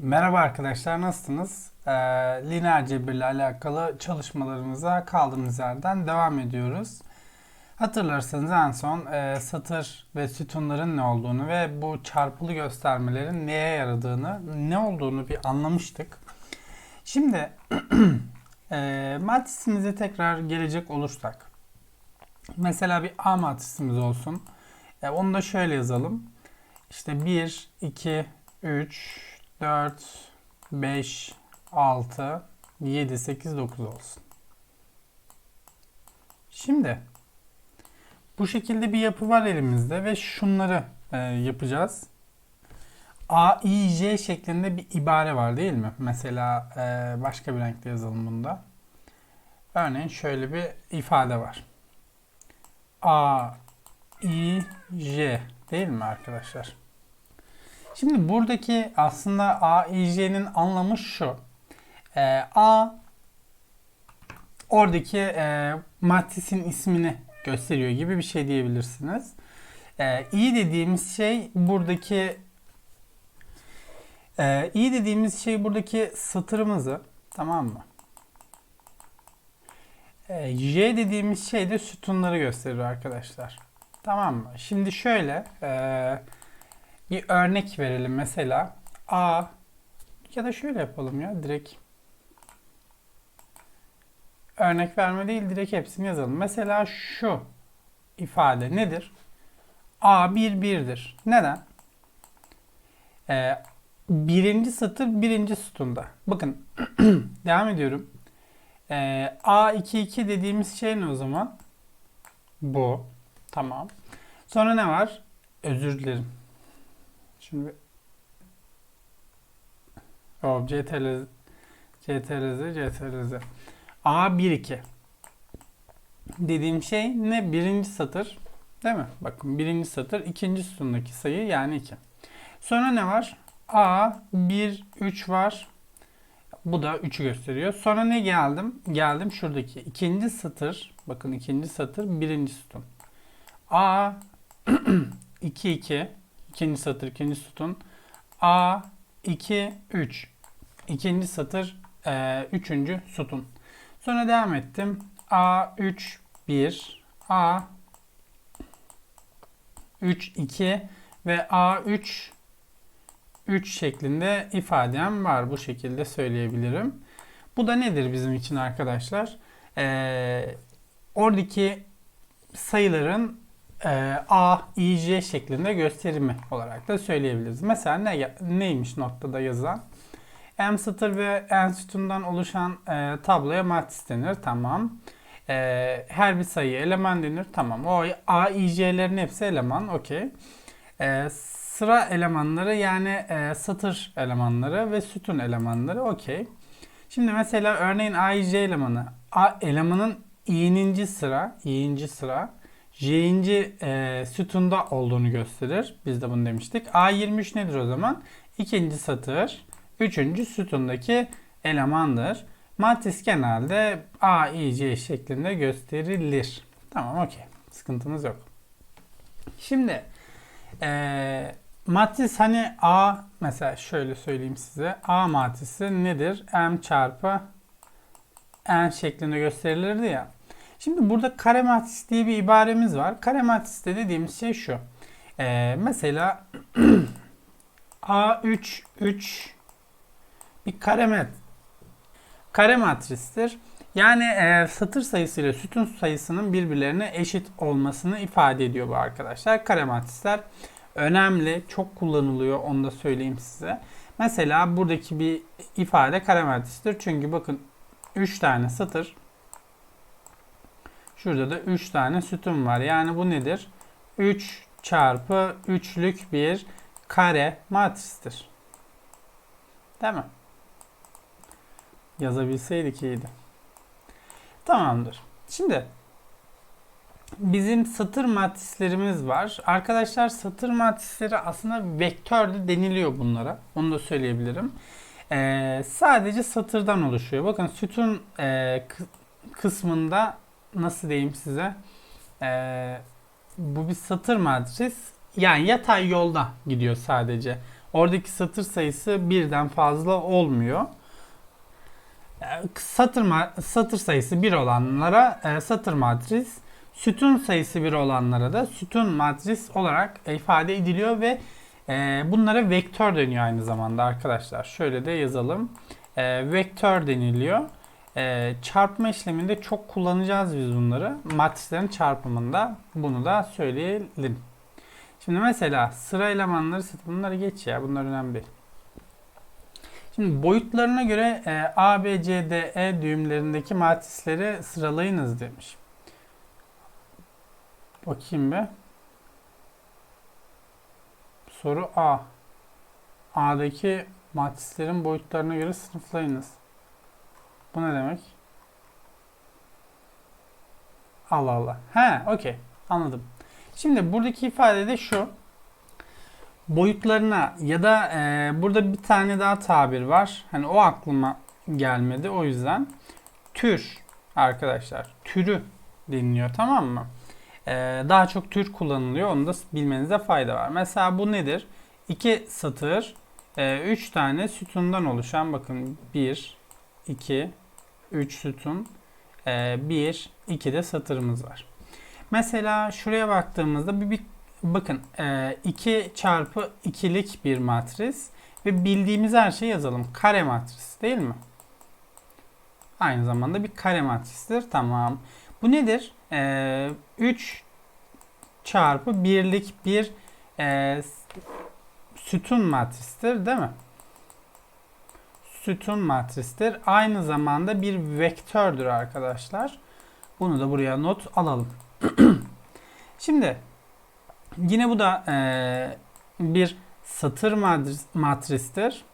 Merhaba arkadaşlar nasılsınız? Ee, lineer cebir ile alakalı çalışmalarımıza kaldığımız yerden devam ediyoruz. Hatırlarsanız en son e, satır ve sütunların ne olduğunu ve bu çarpılı göstermelerin neye yaradığını, ne olduğunu bir anlamıştık. Şimdi e, matrisimize tekrar gelecek olursak. Mesela bir A matrisimiz olsun. E, onu da şöyle yazalım. İşte 1, 2, 3, 4, 5, 6, 7, 8, 9 olsun. Şimdi bu şekilde bir yapı var elimizde ve şunları e, yapacağız. A, I, J şeklinde bir ibare var değil mi? Mesela e, başka bir renkte yazalım bunda. Örneğin şöyle bir ifade var. A, I, J değil mi arkadaşlar? Şimdi buradaki aslında A, I, J'nin anlamı şu. Ee, A oradaki e, matrisin ismini gösteriyor gibi bir şey diyebilirsiniz. Ee, I dediğimiz şey buradaki e, I dediğimiz şey buradaki satırımızı tamam mı? E, J dediğimiz şey de sütunları gösteriyor arkadaşlar. Tamam mı? Şimdi şöyle e, bir örnek verelim mesela. A ya da şöyle yapalım ya direkt. Örnek verme değil direkt hepsini yazalım. Mesela şu ifade nedir? A 1 birdir. Neden? Ee, birinci satır birinci sütunda. Bakın devam ediyorum. Ee, A 2 2 dediğimiz şey ne o zaman? Bu. Tamam. Sonra ne var? Özür dilerim. Şimdi o CTRL CTRL CTRL A1 2 dediğim şey ne? Birinci satır değil mi? Bakın birinci satır ikinci sütundaki sayı yani 2. Sonra ne var? A 1 3 var. Bu da 3'ü gösteriyor. Sonra ne geldim? Geldim şuradaki ikinci satır. Bakın ikinci satır birinci sütun. A 2 2 ikinci satır ikinci sütun. A 2 3 ikinci satır e, üçüncü sütun. Sonra devam ettim. A 3 1 A 3 2 ve A 3 3 şeklinde ifadem var. Bu şekilde söyleyebilirim. Bu da nedir bizim için arkadaşlar? Ee, oradaki sayıların e, A, I, J şeklinde gösterimi olarak da söyleyebiliriz. Mesela ne, neymiş noktada yazan? M satır ve N sütundan oluşan e, tabloya matris denir. Tamam. E, her bir sayı eleman denir. Tamam. O A, I, J'lerin hepsi eleman. Okey. E, sıra elemanları yani e, satır elemanları ve sütun elemanları. Okey. Şimdi mesela örneğin A, I, J elemanı. A elemanın i'ninci sıra, i'inci sıra J'inci e, sütunda olduğunu gösterir. Biz de bunu demiştik. A23 nedir o zaman? İkinci satır, üçüncü sütundaki elemandır. Matris genelde A, I, C şeklinde gösterilir. Tamam okey. Sıkıntımız yok. Şimdi e, matris hani A mesela şöyle söyleyeyim size. A matrisi nedir? M çarpı N şeklinde gösterilirdi ya. Şimdi burada kare matris diye bir ibaremiz var. Kare matris de dediğimiz şey şu. Ee, mesela A3 3 bir kare mat kare matristir. Yani e, satır sayısı ile sütun sayısının birbirlerine eşit olmasını ifade ediyor bu arkadaşlar. Kare matrisler önemli, çok kullanılıyor onu da söyleyeyim size. Mesela buradaki bir ifade kare matristir. Çünkü bakın 3 tane satır Şurada da 3 tane sütun var. Yani bu nedir? 3 çarpı 3'lük bir kare matristir. Değil mi? Yazabilseydik iyiydi. Tamamdır. Şimdi bizim satır matrislerimiz var. Arkadaşlar satır matrisleri aslında vektör de deniliyor bunlara. Onu da söyleyebilirim. Ee, sadece satırdan oluşuyor. Bakın sütun e, kısmında nasıl diyeyim size? Ee, bu bir satır matris. Yani yatay yolda gidiyor sadece. oradaki satır sayısı birden fazla olmuyor. E, Satır, satır sayısı 1 olanlara e, satır matris, sütun sayısı 1 olanlara da sütun matris olarak ifade ediliyor ve e, bunlara vektör deniyor aynı zamanda arkadaşlar. Şöyle de yazalım. E, vektör deniliyor. E, çarpma işleminde çok kullanacağız biz bunları. Matrislerin çarpımında bunu da söyleyelim. Şimdi mesela sıra elemanları bunları geç ya bunlar önemli değil. Şimdi boyutlarına göre e, A, B, C, D, E düğümlerindeki matrisleri sıralayınız demiş. Bakayım bir. Soru A. A'daki matrislerin boyutlarına göre sınıflayınız. Bu ne demek? Allah Allah. He, okey. Anladım. Şimdi buradaki ifade de şu. Boyutlarına ya da e, burada bir tane daha tabir var. Hani o aklıma gelmedi. O yüzden tür arkadaşlar. Türü deniliyor tamam mı? E, daha çok tür kullanılıyor. Onu da bilmenize fayda var. Mesela bu nedir? İki satır, e, üç tane sütundan oluşan bakın 1, 2, 3 sütun, 1, 2 de satırımız var. Mesela şuraya baktığımızda bir, bir bakın 2 çarpı 2'lik bir matris ve bildiğimiz her şeyi yazalım. Kare matris değil mi? Aynı zamanda bir kare matristir. Tamam. Bu nedir? 3 çarpı birlik bir e, sütun matristir değil mi? Sütun matristir. Aynı zamanda bir vektördür arkadaşlar. Bunu da buraya not alalım. Şimdi yine bu da e, bir satır matris, matristir.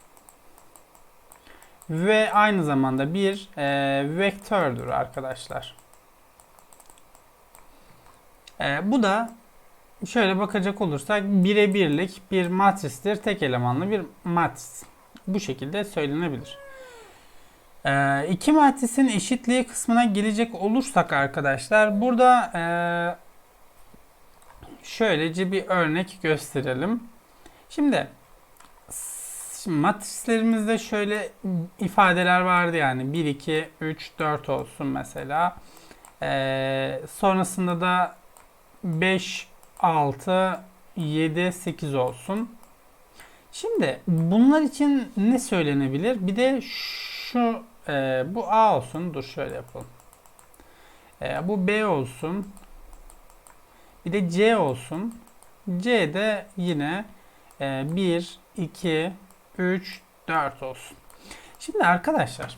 Ve aynı zamanda bir e, vektördür arkadaşlar. E, bu da şöyle bakacak olursak birebirlik bir matristir. Tek elemanlı bir matris. Bu şekilde söylenebilir. E, iki matrisin eşitliği kısmına gelecek olursak arkadaşlar burada e, şöylece bir örnek gösterelim. Şimdi Şimdi matrislerimizde şöyle ifadeler vardı yani 1, 2, 3, 4 olsun mesela. Ee, sonrasında da 5, 6, 7, 8 olsun. Şimdi bunlar için ne söylenebilir? Bir de şu e, bu A olsun. Dur şöyle yapalım. E, bu B olsun. Bir de C olsun. C de yine e, 1, 2, 3, 4 olsun. Şimdi arkadaşlar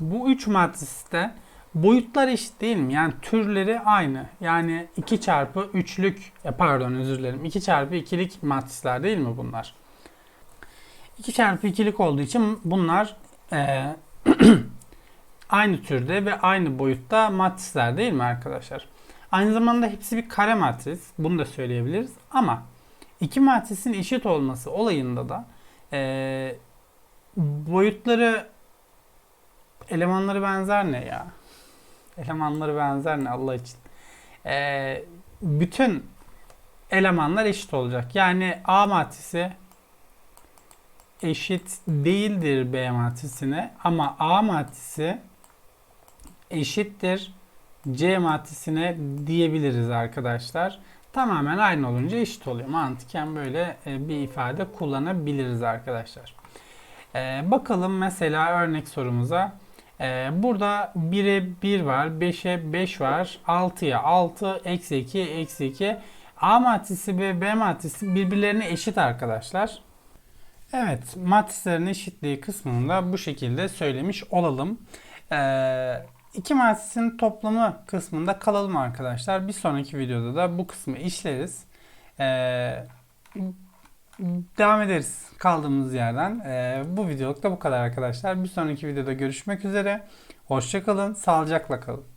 bu 3 matriste boyutlar eşit değil mi? Yani türleri aynı. Yani 2 çarpı 3'lük e, pardon özür dilerim 2 çarpı 2'lik matrisler değil mi bunlar? 2 çarpı 2'lik olduğu için bunlar e, aynı türde ve aynı boyutta matrisler değil mi arkadaşlar? Aynı zamanda hepsi bir kare matris. Bunu da söyleyebiliriz. Ama iki matrisin eşit olması olayında da e, boyutları elemanları benzer ne ya? Elemanları benzer ne Allah için? E, bütün elemanlar eşit olacak. Yani A matrisi eşit değildir B matrisine ama A matrisi eşittir C matrisine diyebiliriz arkadaşlar. Tamamen aynı olunca eşit oluyor. Mantıken böyle e, bir ifade kullanabiliriz arkadaşlar. Ee, bakalım mesela örnek sorumuza. Ee, burada 1'e 1 var, 5'e 5 var, 6'ya 6, eksi 2, eksi 2. A matrisi ve B matrisi birbirlerine eşit arkadaşlar. Evet, matrislerin eşitliği kısmını da bu şekilde söylemiş olalım. Ee, iki matrisin toplamı kısmında kalalım arkadaşlar. Bir sonraki videoda da bu kısmı işleriz. Ee, devam ederiz kaldığımız yerden. Ee, bu videoluk da bu kadar arkadaşlar. Bir sonraki videoda görüşmek üzere. Hoşçakalın, sağlıcakla kalın.